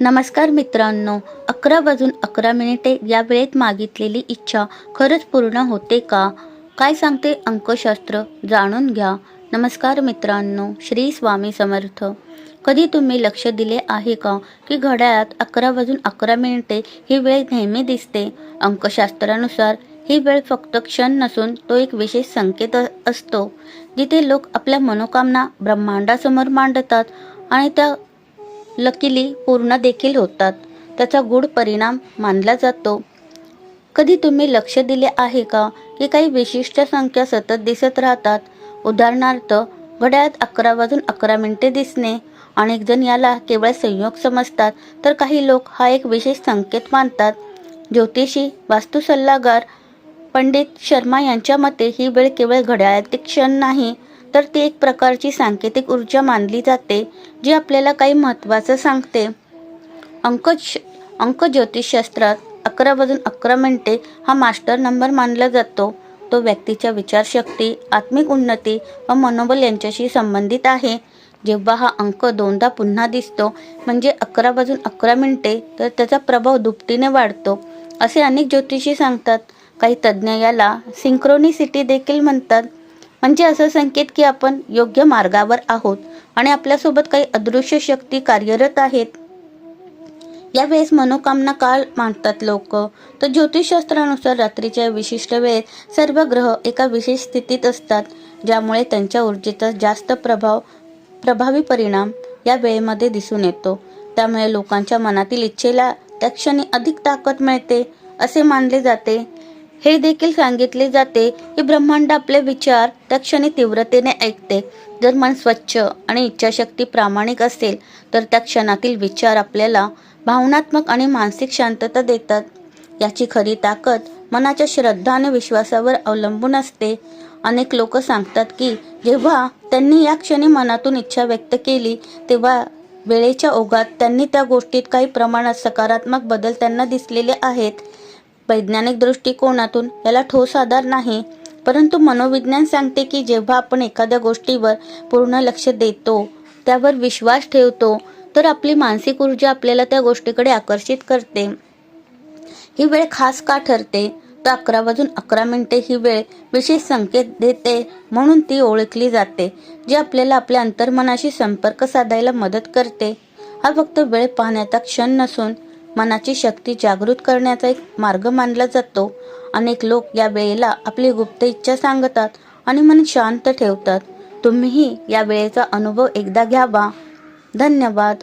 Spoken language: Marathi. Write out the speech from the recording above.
नमस्कार मित्रांनो अकरा वाजून अकरा मिनिटे या वेळेत मागितलेली इच्छा खरंच पूर्ण होते का? काय सांगते अंकशास्त्र? जाणून घ्या. नमस्कार मित्रांनो श्री स्वामी समर्थ. कधी तुम्ही लक्ष दिले आहे का की घड्याळात अकरा वाजून अकरा मिनिटे ही वेळ नेहमी दिसते? अंकशास्त्रानुसार ही वेळ फक्त क्षण नसून तो एक विशेष संकेत असतो जिथे लोक आपल्या मनोकामना ब्रह्मांडासमोर मांडतात आणि त्या लकीली पूर्ण देखील होतात. त्याचा गूढ परिणाम मानला जातो. कधी तुम्ही लक्ष दिले आहे का? की काही विशिष्ट संख्या सतत दिसत राहतात. उदाहरणार्थ घड्याळात अकरा वाजून अकरा मिनिटे दिसणे. अनेक जण याला केवळ संयोग समजतात तर काही लोक हा एक विशेष संकेत मानतात. ज्योतिषी वास्तू सल्लागार पंडित शर्मा यांच्या मते ही वेळ केवळ घड्याळातील क्षण नाही तर ती एक प्रकारची सांकेतिक ऊर्जा मानली जाते जी आपल्याला काही महत्त्वाचं सांगते. अंक अंक ज्योतिषशास्त्रात अकरा वाजून अकरा मिनटे हा मास्टर नंबर मानला जातो. तो व्यक्तीच्या विचारशक्ती आत्मिक उन्नती व मनोबल यांच्याशी संबंधित आहे. जेव्हा हा अंक दोनदा पुन्हा दिसतो म्हणजे अकरा वाजून अकरा मिनटे तर त्याचा प्रभाव दुपटीने वाढतो असे अनेक ज्योतिषी सांगतात. काही तज्ज्ञ याला सिंक्रोनिसिटी देखील म्हणतात. म्हणजे असं संकेत की आपण योग्य मार्गावर आहोत आणि आपल्यासोबत काही अदृश्य शक्ती कार्यरत आहेत. यावेळेस मनोकामना काळ मांडतात लोक. तर ज्योतिषशास्त्रानुसार रात्रीच्या विशिष्ट वेळेत सर्व ग्रह एका विशेष स्थितीत असतात ज्यामुळे त्यांच्या ऊर्जेचा जास्त प्रभाव प्रभावी परिणाम या वेळेमध्ये दिसून येतो. त्यामुळे लोकांच्या मनातील इच्छेला त्या क्षणी अधिक ताकद मिळते असे मानले जाते. हे देखील सांगितले जाते की ब्रह्मांड आपले विचार त्या क्षणी तीव्रतेने ऐकते. जर मन स्वच्छ आणि इच्छाशक्ती प्रामाणिक असेल तर त्या क्षणातील विचार आपल्याला भावनात्मक आणि मानसिक शांतता देतात. याची खरी ताकद मनाच्या श्रद्धा आणि विश्वासावर अवलंबून असते. अनेक लोक सांगतात की जेव्हा त्यांनी या क्षणी मनातून इच्छा व्यक्त केली तेव्हा वेळेच्या ओघात त्यांनी त्या गोष्टीत काही प्रमाणात सकारात्मक बदल त्यांना दिसलेले आहेत. वैज्ञानिक दृष्टिकोनातून याला ठोस आधार नाही परंतु मनोविज्ञान सांगते की जेव्हा आपण एखाद्या गोष्टीवर पूर्ण लक्ष देतो त्यावर विश्वास ठेवतो तर आपली मानसिक ऊर्जा आपल्याला त्या गोष्टीकडे आकर्षित करते. ही वेळ खास का ठरते? तर अकरा वाजून अकरा मिनिटे ही वेळ विशेष संकेत देते म्हणून ती ओळखली जाते जी आपल्याला आपल्या अंतर्मनाशी संपर्क साधायला मदत करते. हा फक्त वेळ पाहण्याचा क्षण नसून मनाची शक्ती जागृत करण्याचा एक मार्ग मानला जातो. अनेक लोक या वेळेला आपली गुप्त इच्छा सांगतात आणि मन शांत ठेवतात. तुम्हीही या वेळेचा अनुभव एकदा घ्यावा. धन्यवाद.